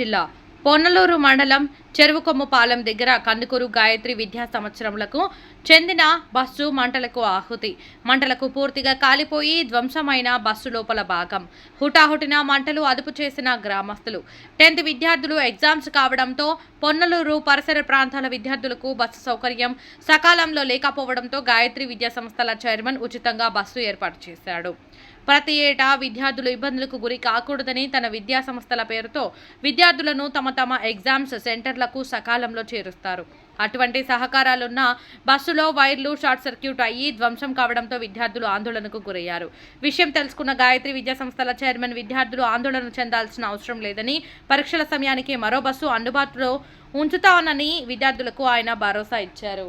జిల్లా పొన్నలూరు మండలం చెరువుకొమ్మపాలెం దగ్గర కందుకూరు గాయత్రి విద్యా సంవత్సరములకు చెందిన బస్సు మంటలకు ఆహుతి. మంటలకు పూర్తిగా కాలిపోయి ధ్వంసమైన బస్సు లోపల భాగం. హుటాహుటిన మంటలు అదుపు చేసిన గ్రామస్తులు. టెన్త్ విద్యార్థులు ఎగ్జామ్స్ కావడంతో పొన్నలూరు పరిసర ప్రాంతాల విద్యార్థులకు బస్సు సౌకర్యం సకాలంలో లేకపోవడంతో గాయత్రి విద్యా సంస్థల చైర్మన్ ఉచితంగా బస్సు ఏర్పాటు చేశాడు. ప్రతి ఏటా విద్యార్థులు ఇబ్బందులకు గురి కాకూడదని తన విద్యా సంస్థల పేరుతో విద్యార్థులను తమ తమ ఎగ్జామ్స్ సెంటర్లకు సకాలంలో చేరుస్తారు. అటువంటి సహకారాలున్న బస్సులో వైర్లు షార్ట్ సర్క్యూట్ అయ్యి ధ్వంసం కావడంతో విద్యార్థులు ఆందోళనకు గురయ్యారు. విషయం తెలుసుకున్న గాయత్రి విద్యా సంస్థల చైర్మన్ విద్యార్థులు ఆందోళన చెందాల్సిన అవసరం లేదని పరీక్షల సమయానికి మరో బస్సు అందుబాటులో ఉంచుతానని విద్యార్థులకు ఆయన భరోసా ఇచ్చారు.